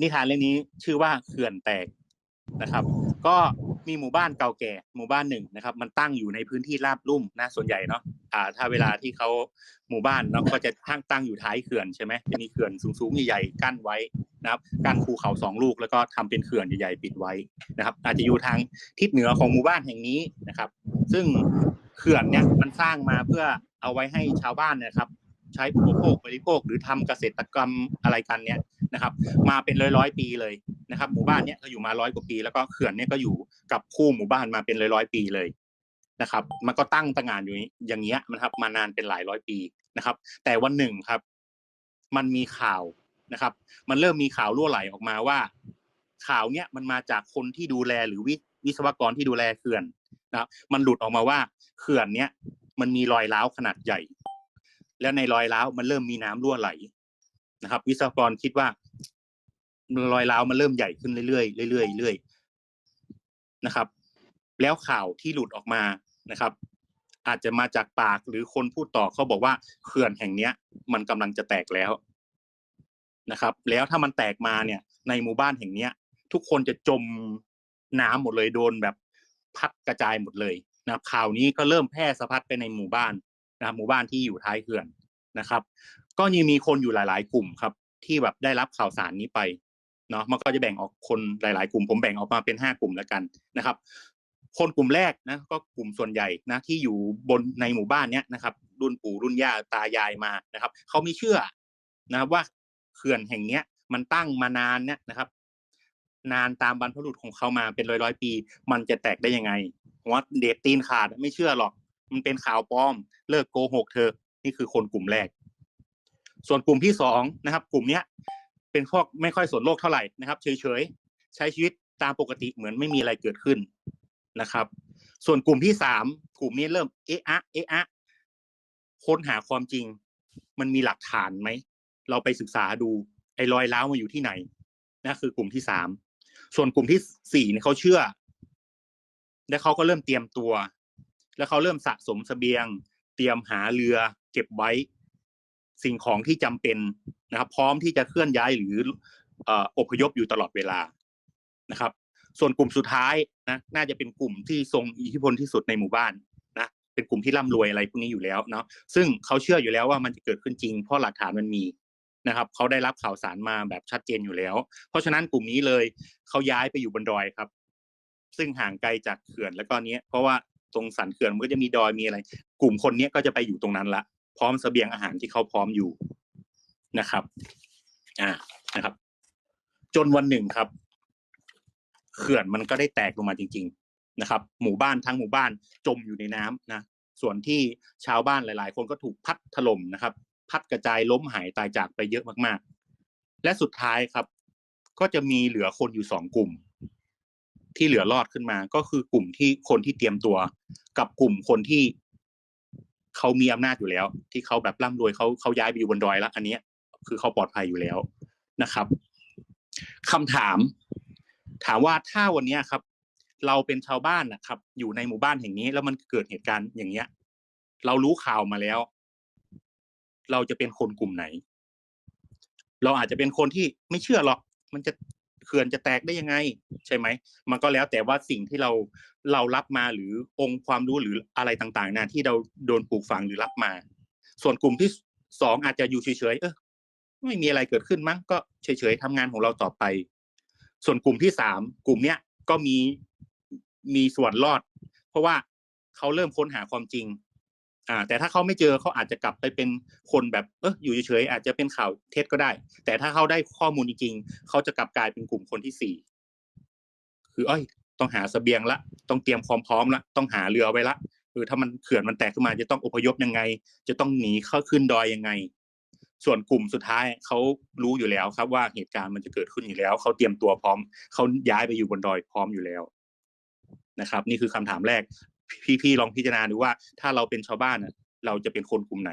นิทานเรื่องนี้ชื่อว่าเขื่อนแตกนะครับ ก็มีหมู่บ้านเก่าแก่หมู่บ้านหนึ่งนะครับ มันตั้งอยู่ในพื้นที่ราบลุ่มนะส่วนใหญ่เนาะอ่า ถ้าเวลาที่เขาหมู่บ้านเนาะก็จะตั้งตั้งอยู่ท้ายเขื่อนใช่ไหมจะมีเขื่อนสูงๆใหญ่ๆกั้นไว้นะครับกั้นภูเขาสองลูกแล้วก็ทำเป็นเขื่อนใหญ่ๆปิดไว้นะครับ อาจจะอยู่ทางทิศเหนือของหมู่บ้านแห่งนี้นะครับ ซึ่งเขื่อนเนี่ยมันสร้างมาเพื่อเอาไว้ให้ชาวบ้านนยครับ ใช้อุปโภคบริโภค หรือทำเกษตรกรรมอะไรกันเนี่ยนะครับ มาเป็นร้อยร้อยปีเลยนะครับ หมู่บ้านเนี้ยก็อยู่มาร้อยกว่าปี แล้วก็เขื่อนเนี่ยก็อยู่กับคู่หมู่บ้านมาเป็นร้อยร้อยปีเลยนะครับ มันก็ตั้งตระหงานอยู่อย่างเงี้ยมันครับ มานานเป็นหลายร้อยปีนะครับ แต่วันหนึ่งครับ มันมีข่าวนะครับ มันเริ่มมีข่าวรั่วไหลออกมาว่า ข่าวเนี้ยมันมาจากคนที่ดูแลหรือวิวิศวกรที่ดูแลเขื่อนนะครับ มันหลุดออกมาว่าเขื่อนเนี้ยมันมีรอยร้าวขนาดใหญ่ แล้วในรอยร้าวมันเริ่มมีน้ำรั่วไหลนะครับ วิศวกรคิดว่ารอยร้าวมันเริ่มใหญ่ขึ้นเรื่อยๆเรื่อยๆเรื่อยๆนะครับ แล้วข่าวที่หลุดออกมานะครับ อาจจะมาจากปากหรือคนพูดต่อเขาบอกว่าเขื่อนแห่งเนี้ย มันกำลังจะแตกแล้วนะครับ แล้วถ้ามันแตกมาเนี่ย ในหมู่บ้านแห่งเนี้ย ทุกคนจะจมน้ำหมดเลยโดนแบบพัดกระจายหมดเลยนะข่าวนี้ก็เริ่มแพร่สะพัดไปในหมู่บ้าน นะครับหมู่บ้านที่อยู่ท้ายเขื่อนนะครับ ก็ยังมีคนอยู่หลาย ๆ กลุ่มครับ ที่แบบได้รับข่าวสารนี้ไปเนาะมันก็จะแบ่งออกคนหลาย ๆ กลุ่ม ผมแบ่งออกมาเป็นห้ากลุ่มแล้วกันนะครับ คนกลุ่มแรกนะก็กลุ่มส่วนใหญ่นะที่อยู่บนในหมู่บ้านเนี้ยนะครับรุ่นปู่รุ่นย่าตายายมานะครับเขาไม่เชื่อนะครับว่าเขื่อนแห่งเนี้ย มันตั้งมานานเนี่ยนะครับ นานตามบรรพบุรุษของเขามาเป็นร้อยร้อยปี มันจะแตกได้ยังไงผมว่าเดทตีนขาดไม่เชื่อหรอก มันเป็นข่าวปลอม เลิกโกหกเธอ นี่คือคนกลุ่มแรก ส่วนกลุ่มที่สองนะครับ กลุ่มเนี้ย เป็นพวกไม่ค่อยสนโลกเท่าไหร่นะครับ เฉยๆ ใช้ชีวิตตามปกติเหมือนไม่มีอะไรเกิดขึ้นนะครับ ส่วนกลุ่มที่สามกลุ่มนี้เริ่มเอะอะเอะอะค้นหาความจริง มันมีหลักฐานไหม เราไปศึกษาดูไอ้รอยร้าวมาอยู่ที่ไหนนะคือกลุ่มที่สามส่วนกลุ่มที่สี่เนี่ยเขาเชื่อ และเขาก็เริ่มเตรียมตัว แล้วเขาเริ่มสะสมเสบียง เตรียมหาเรือเก็บไว้ สิ่งของที่จำเป็นนะครับ พร้อมที่จะเคลื่อนย้ายหรืออพยพอยู่ตลอดเวลานะครับ ส่วนกลุ่มสุดท้ายนะน่าจะเป็นกลุ่มที่ทรงอิทธิพลที่สุดในหมู่บ้านนะเป็นกลุ่มที่ร่ำรวยอะไรพวกนี้อยู่แล้วเนาะซึ่งเขาเชื่ออยู่แล้วว่ามันจะเกิดขึ้นจริงเพราะหลักฐานมันมีนะครับเขาได้รับข่าวสารมาแบบชัดเจนอยู่แล้ว เพราะฉะนั้นกลุ่มนี้เลยเขาย้ายไปอยู่บนดอยครับ ซึ่งห่างไกลจากเขื่อนแล้วก็เนี้ยเพราะว่า ตรงสันเขื่อนมันก็จะมีดอยมีอะไร กลุ่มคนเนี้ยก็จะไปอยู่ตรงนั้นละ พร้อมเสบียงอาหารที่เขาพร้อมอยู่นะครับอ่านะครับ จนวันหนึ่งครับ เขื่อนมันก็ได้แตกลงมาจริง ๆนะครับ หมู่บ้านทั้งหมู่บ้านจมอยู่ในน้ำนะส่วนที่ชาวบ้านหลาย ๆ คนก็ถูกพัดถล่มนะครับ พัดกระจายล้มหายตายจากไปเยอะมากๆ และสุดท้ายครับ ก็จะมีเหลือคนอยู่สองกลุ่ม ที่เหลือรอดขึ้นมา ก็คือกลุ่มที่คนที่เตรียมตัว กับกลุ่มคนที่เขามีอำนาจอยู่แล้ว ที่เขาแบบร่ำรวยเขาเขาย้ายไปอยู่บนดอยแล้วอันนี้คือเขาปลอดภัยอยู่แล้วนะครับคำถาม ถามว่าถ้าวันนี้ครับ เราเป็นชาวบ้านนะครับ อยู่ในหมู่บ้านแห่งนี้ แล้วมันเกิดเหตุการณ์อย่างเงี้ย เรารู้ข่าวมาแล้ว เราจะเป็นคนกลุ่มไหน เราอาจจะเป็นคนที่ไม่เชื่อหรอก มันจะ เขื่อนจะแตกได้ยังไง ใช่ไหม มันก็แล้วแต่ว่าสิ่งที่เราเรารับมาหรือองค์ความรู้หรืออะไรต่างๆนะที่เราโดนปลูกฝังหรือรับมา ส่วนกลุ่มที่สองอาจจะอยู่เฉยๆเออไม่มีอะไรเกิดขึ้นมั้งก็เฉยๆทำงานของเราต่อไป ส่วนกลุ่มที่สามกลุ่มเนี้ยก็มีมีส่วนรอด เพราะว่าเขาเริ่มค้นหาความจริง อ่าแต่ถ้าเขาไม่เจอเขาอาจจะกลับไปเป็นคนแบบเอออยู่เฉยๆอาจจะเป็นข่าวเท็จก็ได้ แต่ถ้าเขาได้ข้อมูลจริงๆเขาจะกลับกลายเป็นกลุ่มคนที่สี่คืออ้อยต้องหาเสบียงละ ต้องเตรียมความพร้อมละต้องหาเรือไว้ละเออถ้ามันเขื่อนมันแตกขึ้นมาจะต้องอพยพยังไง จะต้องหนีเข้าขึ้นดอยยังไง ส่วนกลุ่มสุดท้ายเขารู้อยู่แล้วครับว่าเหตุการณ์มันจะเกิดขึ้นอยู่แล้วเขาเตรียมตัวพร้อมเขาย้ายไปอยู่บนดอยพร้อมอยู่แล้วนะครับ นี่คือคำถามแรก พี่ๆลองพิจารณาดูว่า ถ้าเราเป็นชาวบ้านเราจะเป็นคนกลุ่มไหน